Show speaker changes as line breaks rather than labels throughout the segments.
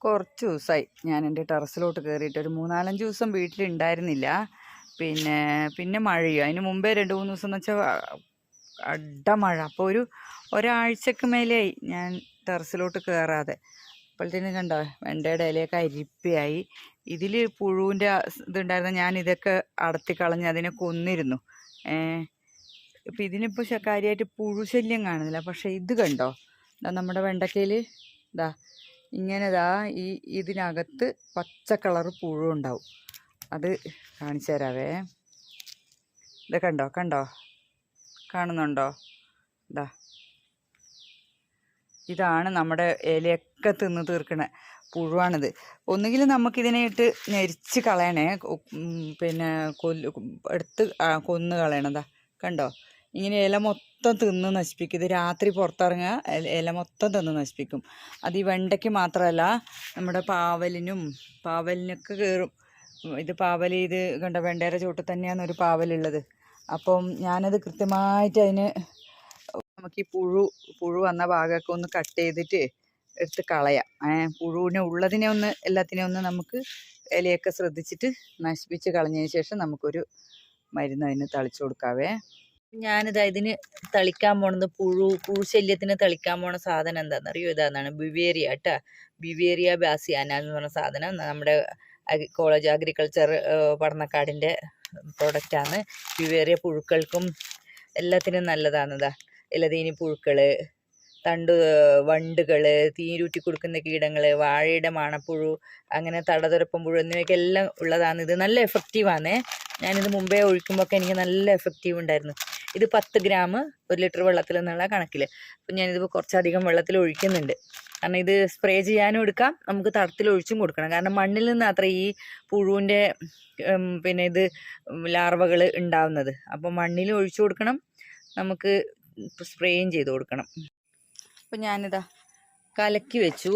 കുറച്ച് ദിവസമായി ഞാൻ എന്റെ ടെറസിലോട്ട് കയറിയിട്ട് ഒരു മൂന്നാലഞ്ച് ദിവസം വീട്ടിലുണ്ടായിരുന്നില്ല. പിന്നെ പിന്നെ മഴയോ? അതിന് മുമ്പേ രണ്ട് മൂന്ന് ദിവസം എന്ന് വെച്ചാൽ അഡ്ഡ മഴ. അപ്പോൾ ഒരു ഒരാഴ്ചക്ക് മേലെയായി ഞാൻ ടെറസിലോട്ട് കയറാതെ അപ്പോഴത്തേനും കണ്ടോ വെണ്ടയുടെ ഇലയൊക്കെ അരിപ്പയായി. ഇതിൽ പുഴുവിന്റെ ഇതുണ്ടായിരുന്ന ഞാൻ ഇതൊക്കെ അടത്തി കളഞ്ഞ് അതിനെ കൊന്നിരുന്നു. ഇപ്പം ഇതിനിപ്പോൾ കാര്യമായിട്ട് പുഴു ശല്യം കാണുന്നില്ല. പക്ഷേ ഇത് കണ്ടോ? എന്താ നമ്മുടെ വെണ്ടക്കയിൽ ഇതാ ഇങ്ങനെ ദാ ഈ ഇതിനകത്ത് പച്ച കളർ പുഴു ഉണ്ടാവും. അത് കാണിച്ചു തരാവേ. ഇത് കണ്ടോ കണ്ടോ? കാണുന്നുണ്ടോ? ഇതാ. ഇതാണ് നമ്മുടെ ഇലയൊക്കെ തിന്ന് തീർക്കണ പുഴുവാണിത്. ഒന്നുകിൽ നമുക്കിതിനെ ഇട്ട് ഞെരിച്ച് കളയണേ പിന്നെ കൊല്ല് എടുത്ത് കൊന്ന് കളയണതാ. കണ്ടോ? ഇങ്ങനെ ഇല മൊത്തം തിന്ന് നശിപ്പിക്കും. ഇത് രാത്രി പുറത്തിറങ്ങുക ഇല- മൊത്തം തിന്ന് നശിപ്പിക്കും. അത് ഈ വെണ്ടയ്ക്ക് മാത്രമല്ല നമ്മുടെ പാവലിനും പാവലിനൊക്കെ കയറും. ഇത് പാവൽ ഇത് കണ്ട വെണ്ടയുടെ ചുവട്ടിൽ തന്നെയാണ് ഒരു പാവലുള്ളത്. അപ്പം ഞാനത് കൃത്യമായിട്ട് അതിന് നമുക്ക് ഈ പുഴു പുഴു വന്ന ഭാഗമൊക്കെ ഒന്ന് കട്ട് ചെയ്തിട്ട് എടുത്ത് കളയാം. പുഴുവിനെ ഉള്ളതിനെ ഒന്ന് എല്ലാത്തിനെ ഒന്ന് നമുക്ക് ഇലയൊക്കെ ശ്രദ്ധിച്ചിട്ട് നശിപ്പിച്ച് കളഞ്ഞതിന് ശേഷം നമുക്കൊരു മരുന്ന് അതിന് തളിച്ചു കൊടുക്കാവേ. ഞാനിതാ ഇതിന് തളിക്കാൻ പോണത് പുഴു പുഴു ശല്യത്തിന് തളിക്കാൻ പോണ സാധനം എന്താണെന്ന് അറിയോ ഇതാന്നാണ്. ബിവേറിയ കേട്ടോ ബിവേറിയ ബാസിയാന എന്ന് പറഞ്ഞ സാധനം. നമ്മുടെ കോളേജ് അഗ്രികൾച്ചർ പഠനക്കാടിന്റെ പ്രൊഡക്റ്റാണ് ബിവേറിയ പുഴുക്കൾക്കും എല്ലാത്തിനും നല്ലതാണ് ഇതാ ഇലതീനി പുഴുക്കൾ തണ്ട് വണ്ടുകൾ തീരൂറ്റി കൊടുക്കുന്ന കീടങ്ങൾ വാഴയുടെ മാണപ്പുഴു അങ്ങനെ തടതുരപ്പം പുഴു എന്നിവയൊക്കെ എല്ലാം ഉള്ളതാണ് ഇത് നല്ല എഫക്റ്റീവാണ് ഞാനിത് മുമ്പേ ഒഴിക്കുമ്പോഴൊക്കെ എനിക്ക് നല്ല എഫക്റ്റീവ് ഉണ്ടായിരുന്നു. ഇത് പത്ത് ഗ്രാം ഒരു ലിറ്റർ വെള്ളത്തിൽ എന്നുള്ള കണക്കിൽ അപ്പം ഞാനിതിപ്പോൾ കുറച്ചധികം വെള്ളത്തിൽ ഒഴിക്കുന്നുണ്ട്. കാരണം ഇത് സ്പ്രേ ചെയ്യാനും എടുക്കാം നമുക്ക് തടത്തിൽ ഒഴിച്ചും കൊടുക്കണം. കാരണം മണ്ണിൽ നിന്ന് അത്ര ഈ പുഴുവിന്റെ പിന്നെ ഇത് ലാർവകൾ ഉണ്ടാവുന്നത്. അപ്പോൾ മണ്ണിൽ ഒഴിച്ചു കൊടുക്കണം നമുക്ക് സ്പ്രേയും ചെയ്ത് കൊടുക്കണം. അപ്പം ഞാനിതാ കലക്കി വെച്ചു.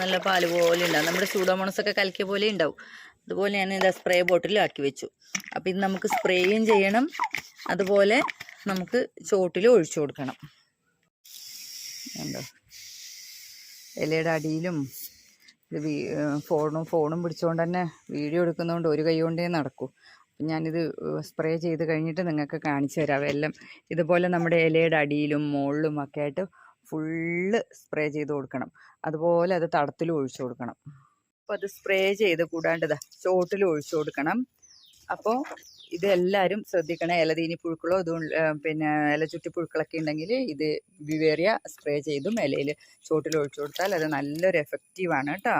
നല്ല പാൽ പോലെ ഉണ്ടാവും. നമ്മുടെ സൂഡോമോണസൊക്കെ കലക്കിയ പോലെ ഉണ്ടാവും. അതുപോലെ ഞാൻ ഇതാ സ്പ്രേ ബോട്ടിലാക്കി വെച്ചു. അപ്പം ഇത് നമുക്ക് സ്പ്രേയും ചെയ്യണം. അതുപോലെ നമുക്ക് ചോട്ടിൽ ഒഴിച്ചു കൊടുക്കണം. കണ്ടോ? ഇലയുടെ അടിയിലും ഇത് ഫോണും ഫോണും പിടിച്ചുകൊണ്ട് തന്നെ വീഡിയോ എടുക്കുന്നതുകൊണ്ട് ഒരു കൈ കൊണ്ടേ നടക്കൂ. ഞാനിത് സ്പ്രേ ചെയ്ത് കഴിഞ്ഞിട്ട് നിങ്ങൾക്ക് കാണിച്ചു തരാം. എല്ലാം ഇതുപോലെ നമ്മുടെ ഇലയുടെ അടിയിലും മുകളിലും ഒക്കെ ആയിട്ട് ഫുള്ള് സ്പ്രേ ചെയ്ത് കൊടുക്കണം. അതുപോലെ അത് തടത്തിൽ ഒഴിച്ചു കൊടുക്കണം. അപ്പോൾ അത് സ്പ്രേ ചെയ്ത് കൂടാണ്ടതാ ചോട്ടിൽ ഒഴിച്ചു കൊടുക്കണം. അപ്പോൾ ഇതെല്ലാവരും ശ്രദ്ധിക്കണം. ഇലതീനി പുഴുക്കളോ ഇതും പിന്നെ ഇല ചുറ്റി പുഴുക്കളൊക്കെ ഉണ്ടെങ്കിൽ ഇത് വിവേറിയ സ്പ്രേ ചെയ്തും ഇലയിൽ ചോട്ടിൽ ഒഴിച്ചു കൊടുത്താൽ അത് നല്ലൊരു എഫക്റ്റീവാണ് കേട്ടോ.